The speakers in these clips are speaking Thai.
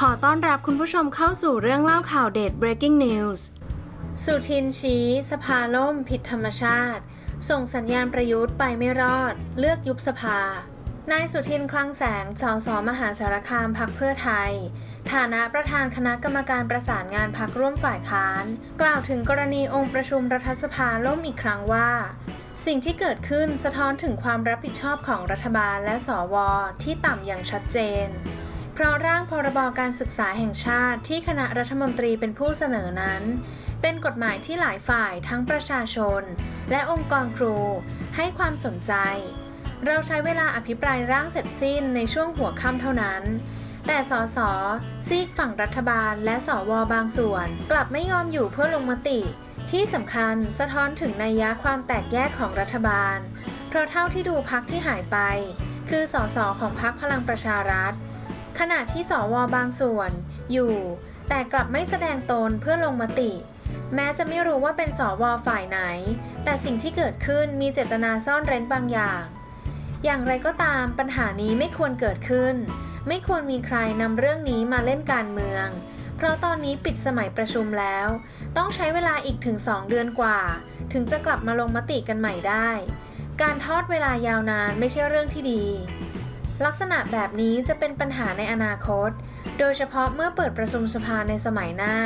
ขอต้อนรับคุณผู้ชมเข้าสู่เรื่องเล่าข่าวเด็ด breaking news สุทินชี้สภาล่มผิดธรรมชาติ ส่งสัญญาณประยุทธ์ไปไม่รอด เลือกยุบสภา นายสุทินคลังแสงสสมหาสารคามพักเพื่อไทย ฐานะประธานคณะกรรมการประสานงานพักร่วมฝ่ายค้าน กล่าวถึงกรณีองค์ประชุมรัฐสภาล่มอีกครั้งว่าสิ่งที่เกิดขึ้นสะท้อนถึงความรับผิดชอบของรัฐบาลและสวที่ต่ำอย่างชัดเจน เพราะร่างพรบการศึกษาแห่งชาติที่คณะรัฐมนตรีเป็นผู้เสนอนั้น เป็นกฎหมายที่หลายฝ่ายทั้งประชาชน และองค์กรครู ให้ความสนใจ เราใช้เวลาอภิปรายร่างเสร็จสิ้นในช่วงหัวค่ำเท่านั้น แต่สสซีกฝั่งรัฐบาลและสวบางส่วน กลับไม่ยอมอยู่เพื่อลงมติ ที่สำคัญสะท้อนถึงนัยยะความแตกแยกของรัฐบาล เพราะเท่าที่ดูพักที่หายไป คือสสของพักพลังประชารัฐ ขณะที่สวบางส่วนอยู่ แต่กลับไม่แสดงตนเพื่อลงมติ แม้จะไม่รู้ว่าเป็นสวฝ่ายไหน แต่สิ่งที่เกิดขึ้นมีเจตนาซ่อนเร้นบางอย่าง อย่างไรก็ตามปัญหานี้ไม่ควรเกิดขึ้น ไม่ควรมีใครนำเรื่องนี้มาเล่นการเมือง เพราะตอนนี้ปิดสมัยประชุมแล้ว ต้องใช้เวลาอีกถึง 2 เดือนกว่า ถึงจะกลับมาลงมติกันใหม่ได้ การทอดเวลายาวนานไม่ใช่เรื่องที่ดี ลักษณะแบบนี้จะเป็นปัญหาในอนาคต โดยเฉพาะเมื่อเปิดประชุมสภาในสมัยหน้า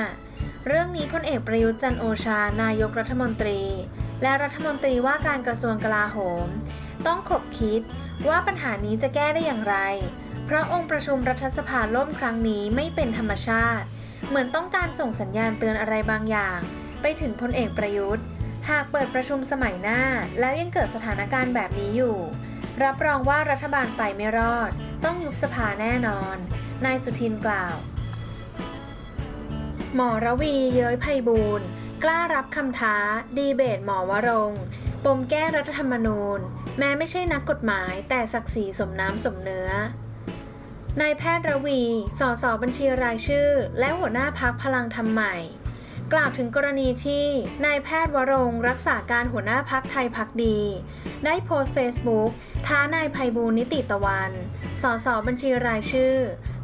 เรื่องนี้พลเอกประยุทธ์จันโอชา นายกรัฐมนตรี และรัฐมนตรีว่าการกระทรวงกลาโหม ต้องขบคิดว่าปัญหานี้จะแก้ได้อย่างไร เพราะองค์ประชุมรัฐสภาล่มครั้งนี้ไม่เป็นธรรมชาติ เหมือนต้องการส่งสัญญาณเตือนอะไรบางอย่าง ไปถึงพลเอกประยุทธ์ หากเปิดประชุมสมัยหน้า แล้วยังเกิดสถานการณ์แบบนี้อยู่ รับรองว่ารัฐบาลไปไม่รอด ต้องยุบสภาแน่นอน นายสุทินกล่าว หมอระวีเย้ยไพบูลย์กล้ารับคำท้า ดีเบตหมอวรงปมแก้รัฐธรรมนูญ แม้ไม่ใช่นักกฎหมาย แต่ศักดิ์ศรีสมน้ำสมเนื้อนายแพทย์ระวี สสบัญชีรายชื่อ และหัวหน้าพักพลังธรรมใหม่ กล่าวถึงกรณีที่นายแพทย์วรงรักษาการหัวหน้าพักไทยพักดี ได้โพสต์เฟซบุ๊กท้านายไพบูลนิติตะวัน สสบัญชีรายชื่อ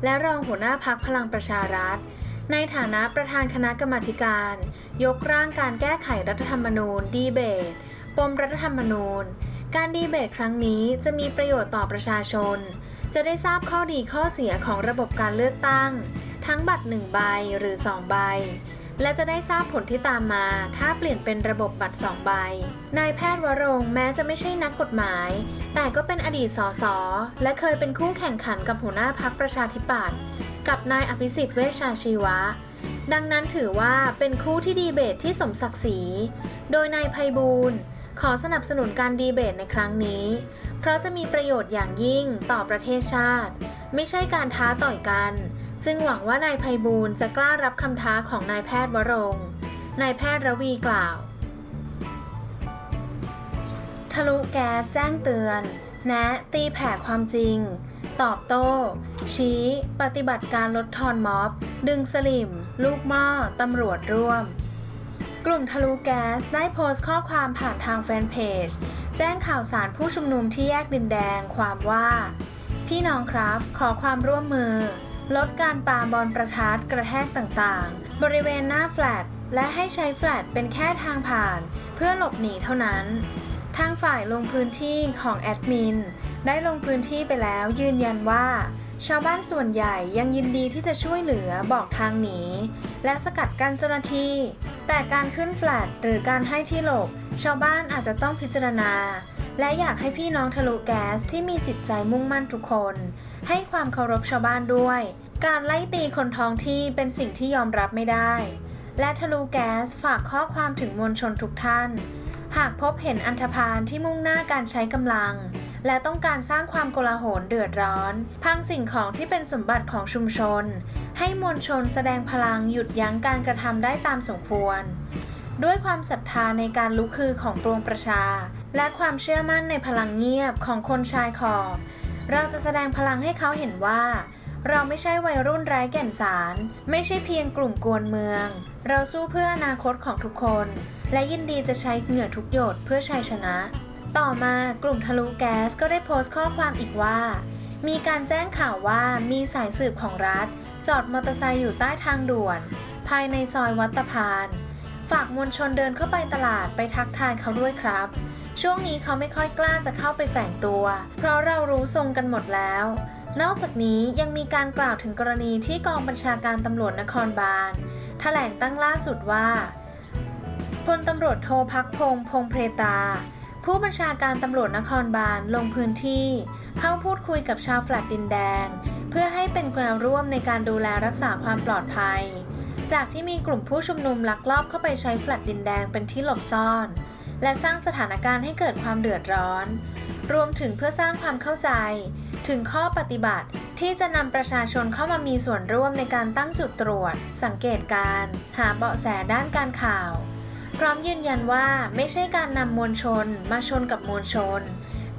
และรองหัวหน้าพักพลังประชารัฐ ในฐานะประธานคณะกรรมาการ ยกร่างการแก้ไขรัฐธรรมนูญดีเบต ปมรัฐธรรมนูญ การดีเบตครั้งนี้จะมีประโยชน์ต่อประชาชน จะได้ทราบข้อดีข้อเสียของระบบการเลือกตั้ง ทั้งบัตร1ใบหรือ 2 ใบ และจะได้ทราบผลที่ตามมา ถ้าเปลี่ยนเป็นระบบบัตร 2 ใบ นายแพทย์วรงแม้จะไม่ใช่นักกฎหมาย แต่ก็เป็นอดีตสสและเคยเป็นคู่แข่งขันกับหัวหน้าพักประชาธิปัตย์กับนายอภิสิทธิ์เวชชาชีวะ ดังนั้นถือว่าเป็นคู่ที่ดีเบตที่สมศักดิ์ศรี โดยนายไพบูลย์ขอสนับสนุนการดีเบตในครั้งนี้ เพราะจะมีประโยชน์อย่างยิ่งต่อประเทศชาติ ไม่ใช่การท้าต่อยกัน จึงหวังว่านายไพบูลจะกล้ารับคำท้าของนายแพทย์วรงนายแพทย์ระวีกล่าว ทะลุแก๊สแจ้งเตือน แนะตีแผ่ความจริง ตอบโต้ ชี้ ปฏิบัติการลดทอนม็อบ ดึงสลิม ลูกหม้อตำรวจร่วม กลุ่มทะลุแก๊สได้โพสต์ข้อความผ่านทางแฟนเพจ แจ้งข่าวสารผู้ชุมนุมที่แยกดินแดงความว่า พี่น้องครับขอความร่วมมือ ลดการปาบอลประทัดกระแทกต่างๆ บริเวณหน้าแฟลตและให้ใช้แฟลตเป็นแค่ทางผ่าน เพื่อหลบหนีเท่านั้น ทางฝ่ายลงพื้นที่ของแอดมินได้ลงพื้นที่ไปแล้วยืนยันว่า ชาวบ้านส่วนใหญ่ยังยินดีที่จะช่วยเหลือบอกทางหนีและสกัดกั้นเจ้าหน้าที่ แต่การขึ้นแฟลตหรือการให้ที่หลบ ชาวบ้านอาจจะต้องพิจารณา และอยากให้พี่น้องทะลุแก๊สที่มีจิตใจมุ่งมั่นทุกคน ให้ความเคารพชาวบ้านด้วย การไล่ตีคนท้องที่เป็นสิ่งที่ยอมรับไม่ได้ และทะลุแก๊สฝากข้อความถึงมวลชนทุกท่าน หากพบเห็นอันธพาลที่มุ่งหน้าการใช้กำลัง และต้องการสร้างความโกลาหลเดือดร้อน พังสิ่งของที่เป็นสมบัติของชุมชน ให้มวลชนแสดงพลังหยุดยั้งการกระทำได้ตามสมควรด้วยความศรัทธาในการลุกคือของปวงประชา และความเชื่อมั่นในพลังเงียบของคนชายขอบ เราจะแสดงพลังให้เขาเห็นว่า เราไม่ใช่วัยรุ่นไร้แก่นสาร ไม่ใช่เพียงกลุ่มกวนเมือง เราสู้เพื่ออนาคตของทุกคน และยินดีจะใช้เหงื่อทุกหยดเพื่อชัยชนะ ต่อมากลุ่มทะลุแก๊สก็ได้โพสต์ข้อความอีกว่า มีการแจ้งข่าวว่ามีสายสืบของรัฐ จอดมอเตอร์ไซค์อยู่ใต้ทางด่วน ภายในซอยวัดตะพาน ฝากมวลชนเดินเข้าไปตลาดไปทักทายเขาด้วยครับ ช่วงนี้เขาไม่ค่อยกล้าจะเข้าไปแฝงตัว เพราะเรารู้ทรงกันหมดแล้ว นอกจากนี้ยังมีการกล่าวถึงกรณีที่กองบัญชาการตำรวจนครบาลแถลงตั้งล่าสุดว่าพลตำรวจโทพักพงพงเพตา ผู้บัญชาการตำรวจนครบาลลงพื้นที่ เข้าพูดคุยกับชาวแฟลตดินแดง เพื่อให้เป็นแนวร่วมในการดูแลรักษาความปลอดภัย จากที่มีกลุ่มผู้ชุมนุมลักลอบเข้าไปใช้แฟลตดินแดงเป็นที่หลบซ่อน และสร้างสถานการณ์ให้เกิดความเดือดร้อน รวมถึงเพื่อสร้างความเข้าใจ ถึงข้อปฏิบัติที่จะนำประชาชนเข้ามามีส่วนร่วมในการตั้งจุดตรวจ สังเกตการ หาเบาะแสด้านการข่าว พร้อมยืนยันว่าไม่ใช่การนำมวลชน มาชนกับมวลชน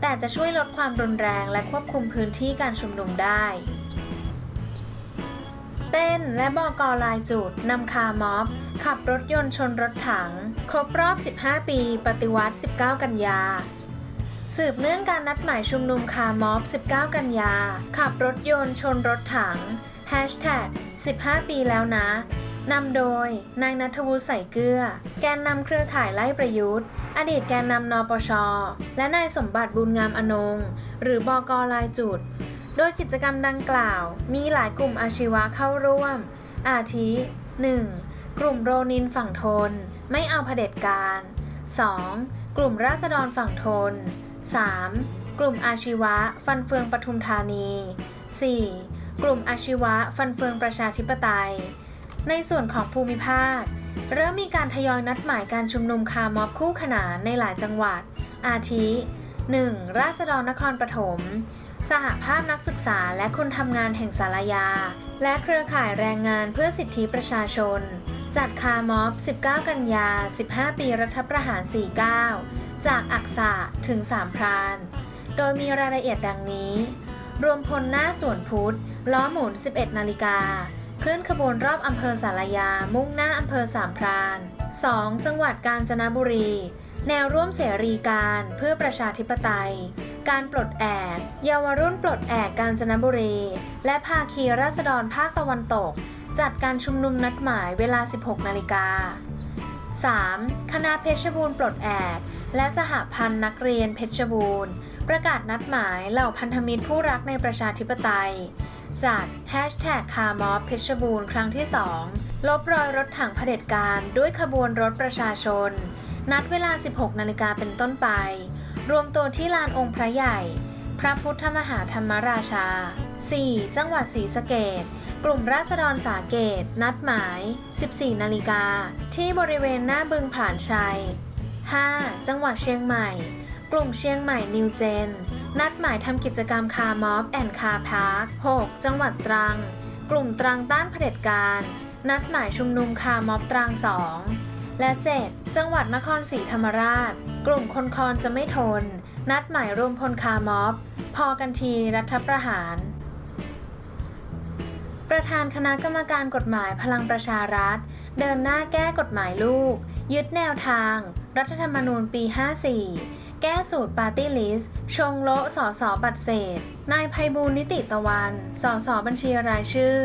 แต่จะช่วยลดความรุนแรงและควบคุมพื้นที่การชุมนุมได้เต้นและบอกอลายจุดนำคาร์ม็อบ ขับรถยนต์ชนรถถัง ครบรอบ 15 ปี ปฏิวัติ 19 กันยา สืบเนื่องการนัดหมายชุมนุมคาร์ม็อบ 19 กันยา ขับรถยนต์ชนรถถัง 15 ปีแล้วนะ นำโดย นายนัทวุฒิใส่เกลือ แกนนำเครือข่ายไล่ประยุทธ์ อดีตแกนนำนปช และนายสมบัติบุญงามอนง หรือบอกอลายจุด โดยกิจกรรมดังกล่าว มีหลายกลุ่มอาชีวะเข้าร่วม อาทิ 1. กลุ่มโรนินฝั่งทน ไม่เอาเผด็จการ 2. กลุ่มราษฎรฝั่งทน 3. กลุ่มอาชีวะฟันเฟืองปทุมธานี 4. กลุ่มอาชีวะฟันเฟืองประชาธิปไตย ในส่วนของภูมิภาค เริ่มมีการทยอยนัดหมายการชุมนุมคาร์ม็อบคู่ขนานในหลายจังหวัด อาทิ 1. ราษฎรนครปฐม สหภาพนักศึกษาและคนทำงานแห่งสารยา และเครือข่ายแรงงานเพื่อสิทธิประชาชน จัดคาร์ม็อบ 19 กันยา 15 ปีรัฐประหาร 49 จากอักษะถึงสามพราน โดยมีรายละเอียดดังนี้ รวมพลหน้าสวนพุทธ ล้อหมุน 11 นาฬิกา เคลื่อนขบวนรอบอำเภอสารยา มุ่งหน้าอำเภอสามพราน 2. จังหวัดกาญจนบุรี แนวร่วมเสรีการเพื่อประชาธิปไตย การปลดแอกเยาวรุ่นปลดแอกกาญจนบุรี และภาคีราษฎรภาคตะวันตก จัดการชุมนุมนัดหมายเวลา 16 นาฬิกา 3. คณะเพชรบูรณ์ปลดแอกและสหพันธ์นักเรียนเพชรบูรณ์ ประกาศนัดหมายเหล่าพันธมิตรผู้รักในประชาธิปไตย จัด Hashtag คาร์มอฟเพชรบูรณ์ครั้งที่ 2 ลบรอยรถถังเผด็จการด้วยขบวนรถประชาชน นัดเวลา 16 นาฬิกาเป็นต้นไป รวมตัวที่ลานองค์พระใหญ่ พระพุทธมหาธรรมราชา 4. จังหวัดศรีสะเกด กลุ่มราษฎรสาเกต นัดหมาย 14 นาฬิกา ที่บริเวณหน้าบึงผานชัย 5. จังหวัดเชียงใหม่ กลุ่มเชียงใหม่นิวเจน นัดหมายทำกิจกรรมคาร์มอฟแอนคาร์พาร์ค 6. จังหวัดตรัง กลุ่มตรังต้านเผด็จการ นัดหมายชุมนุมคาร์มอฟตรัง2และ 7. จังหวัดนครศรีธรรมราช กลุ่มคนคอนจะไม่ทน นัดหมายรวมพลคาร์มอฟพอกันทีรัฐประหาร ประธานคณะกรรมการกฎหมายพลังประชารัฐ เดินหน้าแก้กฎหมายลูก ยึดแนวทาง รัฐธรรมนูญปี 54 แก้สูตรปาร์ตี้ลิสต์ชงโลสอสอบัตรเศษ นายภัยบูลนิติตะวันสอสอบัญชีรายชื่อ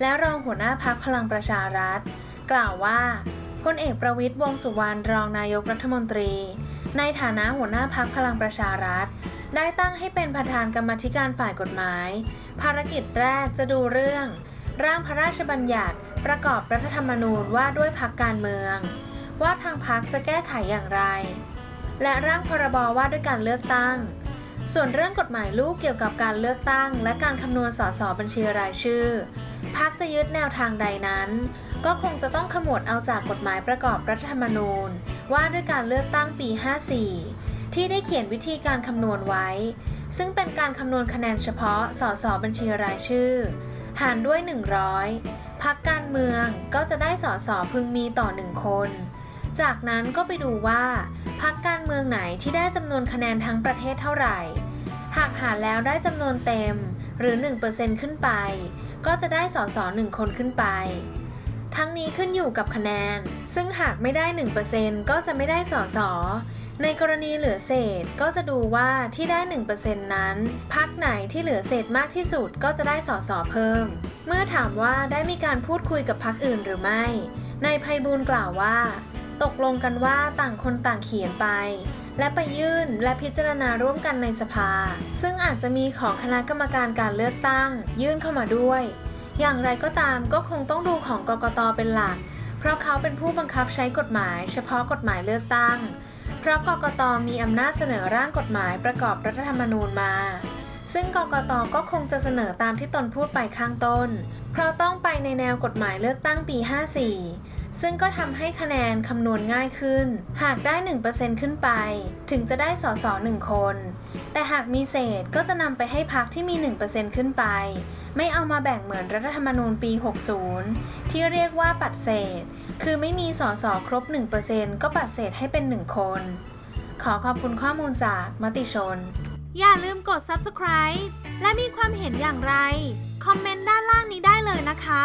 และรองหัวหน้าพักพลังประชารัฐ กล่าวว่าพลเอกประวิตยวงสุวรรณรองนายกรัฐมนตรี ในฐานะหัวหน้าพักพลังประชารัฐ ได้ตั้งให้เป็นประธานกรรมธิการฝ่ายกฎหมาย ภารกิจแรกจะดูเรื่อง ร่างพระราชบัญญัติประกอบรัฐธรรมนูญว่าด้วยพักการเมือง ว่าทางพักจะแก้ไขอย่างไร และร่างพรบว่าด้วยการเลือกตั้ง ส่วนเรื่องกฎหมายลูกเกี่ยวกับการเลือกตั้ง และการคำนวณสสบัญชีรายชื่อพักจะยึดแนวทางใดนั้น ก็คงจะต้องขมวดเอาจากกฎหมายประกอบรัฐธรรมนูญ ว่าด้วยการเลือกตั้งปี 54 ที่ได้เขียนวิธีการคำนวณไว้ ซึ่งเป็นการคำนวณคะแนนเฉพาะสสบัญชีรายชื่อ หารด้วย 100 พักการเมืองก็จะได้สสพึงมีต่อ 1 คน จากนั้นก็ไปดูว่า พักการเมืองไหนที่ได้จำนวนคะแนนทั้งประเทศเท่าไหร่ หากหารแล้วได้จำนวนเต็มหรือ 1%ขึ้นไป ก็จะได้สส1คนขึ้นไป ทั้งนี้ขึ้นอยู่กับคะแนน ซึ่งหากไม่ได้ 1%ก็จะไม่ได้สส ในกรณีเหลือเศษก็จะดูว่าที่ได้ 1%นั้น พักไหนที่เหลือเศษมากที่สุดก็จะได้สอสอเพิ่ม เมื่อถามว่าได้มีการพูดคุยกับพักอื่นหรือไม่ นายไพบูลย์กล่าวว่า ตกลงกันว่าต่างคนต่างเขียนไป และไปยื่นและพิจารณาร่วมกันในสภา ซึ่งอาจจะมีของคณะกรรมการการเลือกตั้ง ยื่นเข้ามาด้วย อย่างไรก็ตามก็คงต้องดูของกกตเป็นหลัก เพราะเขาเป็นผู้บังคับใช้กฎหมาย เฉพาะกฎหมายเลือกตั้ง เพราะกกตมีอำนาจเสนอร่างกฎหมายประกอบรัฐธรรมนูญมา ซึ่งกกตก็คงจะเสนอตามที่ตนพูดไปข้างต้น เพราะต้องไปในแนวกฎหมายเลือกตั้งปี 54 ซึ่งก็ทำให้คะแนนคำนวณง่ายขึ้น หากได้ 1%ขึ้นไป ถึงจะได้สสหนึ่งคน แต่หากมีเศษก็จะนำไปให้พักที่มี 1%ขึ้นไป ไม่เอามาแบ่งเหมือนรัฐธรรมนูญปี 60 ที่เรียกว่าปัดเศษ คือไม่มีสสครบ 1%ก็ปัดเศษให้เป็น 1 คน ขอขอบคุณข้อมูลจากมติชน อย่าลืมกด subscribe และมีความเห็นอย่างไร คอมเมนต์ด้านล่างนี้ได้เลยนะคะ